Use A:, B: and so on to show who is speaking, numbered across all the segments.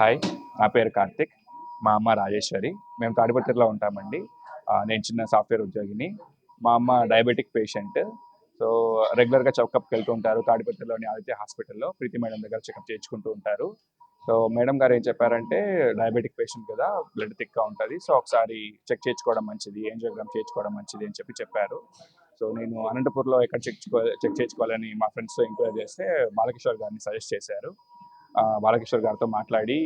A: Hi నా పేరు కార్తిక్ మా అమ్మ రాజేశ్వరి. మేము తాడిపత్రిలో ఉంటామండి. నేను చిన్న సాఫ్ట్వేర్ ఉద్యోగిని. మా అమ్మ డయాబెటిక్ పేషెంట్ సో రెగ్యులర్గా చెకప్కి వెళ్తూ ఉంటారు. తాడిపత్రిలోని ఆదిత్య హాస్పిటల్లో ప్రీతి మేడం దగ్గర చెకప్ చేయించుకుంటూ ఉంటారు. సో మేడం గారు ఏం చెప్పారంటే డయాబెటిక్ పేషెంట్ కదా బ్లడ్ థిక్గా ఉంటుంది. సో ఒకసారి చెక్ చేయించుకోవడం మంచిది ఏంజియోగ్రామ్ చేయించుకోవడం మంచిది అని చెప్పి చెప్పారు. సో నేను అనంతపూర్లో ఎక్కడ చెక్ చెక్ చేయించుకోవాలని మా ఫ్రెండ్స్తో ఎంక్వైరీ చేస్తే బాలకిషోర్ గారిని సజెస్ట్ చేశారు. బాలకిషోర్ గారితో మాట్లాడి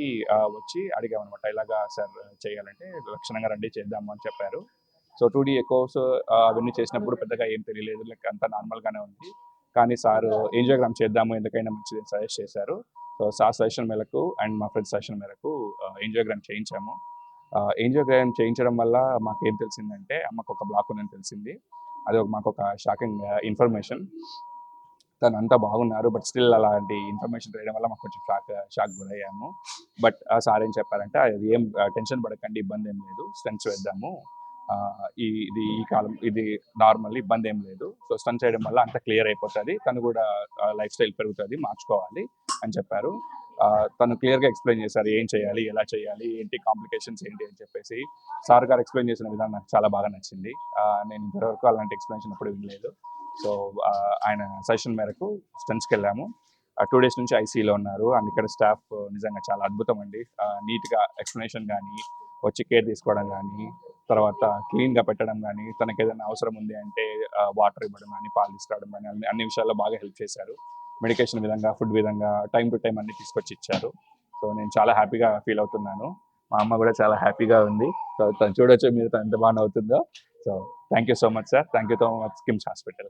A: వచ్చి అడిగామన్నమాట ఇలాగా సార్ చేయాలంటే లక్షణంగా రండి చేద్దాము అని చెప్పారు. సో టూ డీ ఎకోస్ అవన్నీ చేసినప్పుడు పెద్దగా ఏం తెలియలేదు లైక్ అంతా నార్మల్గానే ఉంది. కానీ సార్ ఏంజియోగ్రామ్ చేద్దాము ఎందుకైనా మంచిది సజెస్ట్ చేశారు. సో సార్ సజెషన్ మేరకు అండ్ మా ఫ్రెండ్స్ సజెషన్ మేరకు ఏంజియోగ్రామ్ చేయించాము. ఏంజియోగ్రామ్ చేయించడం వల్ల మాకు ఏం తెలిసిందంటే అమ్మకు ఒక బ్లాక్ ఉందని తెలిసింది. అది ఒక మాకు ఒక షాకింగ్ ఇన్ఫర్మేషన్. తను అంతా బాగున్నారు బట్ స్టిల్ అలాంటి ఇన్ఫర్మేషన్ రాయడం వల్ల మాకు కొంచెం షాక్ షాక్ గురయ్యాము. బట్ ఆ సార్ ఏం చెప్పారంటే అది ఏం టెన్షన్ పడకండి ఇబ్బంది ఏం లేదు స్టన్స్ వేద్దాము. ఈ ఇది ఈ కాలం ఇది నార్మల్ ఇబ్బంది ఏం లేదు. సో స్టన్ చేయడం వల్ల అంతా క్లియర్ అయిపోతుంది. తను కూడా లైఫ్ స్టైల్ పెరుగుతుంది మార్చుకోవాలి అని చెప్పారు. తను క్లియర్గా ఎక్స్ప్లెయిన్ చేశారు ఏం చేయాలి ఎలా చేయాలి ఏంటి కాంప్లికేషన్స్ ఏంటి అని చెప్పేసి. సార్ గారు ఎక్స్ప్లెయిన్ చేసిన విధానం నాకు చాలా బాగా నచ్చింది. నేను ఇంతవరకు అలాంటి ఎక్స్ప్లెనేషన్ ఎప్పుడు వినలేదు. సో ఆయన సజెషన్ మేరకు స్టెన్స్కి వెళ్ళాము టూ డేస్ నుంచి ఐసీలో ఉన్నారు. అండ్ ఇక్కడ స్టాఫ్ నిజంగా చాలా అద్భుతం అండి. నీట్గా ఎక్స్ప్లెనేషన్ కానీ వచ్చి కేర్ తీసుకోవడం కానీ తర్వాత క్లీన్గా పెట్టడం కానీ తనకి ఏదైనా అవసరం ఉంది అంటే వాటర్ ఇవ్వడం కానీ పాలు తీసుకురావడం కానీ అన్ని అన్ని విషయాల్లో బాగా హెల్ప్ చేశారు. మెడికేషన్ విధంగా ఫుడ్ విధంగా టైం టు టైం అన్ని తీసుకొచ్చి ఇచ్చారు. సో నేను చాలా హ్యాపీగా ఫీల్ అవుతున్నాను. మా అమ్మ కూడా చాలా హ్యాపీగా ఉంది. సో తను చూడొచ్చు మీరు తను ఎంత బాగా అవుతుందో so Thank you so much, sir. Thank you so much, Kim's Hospital.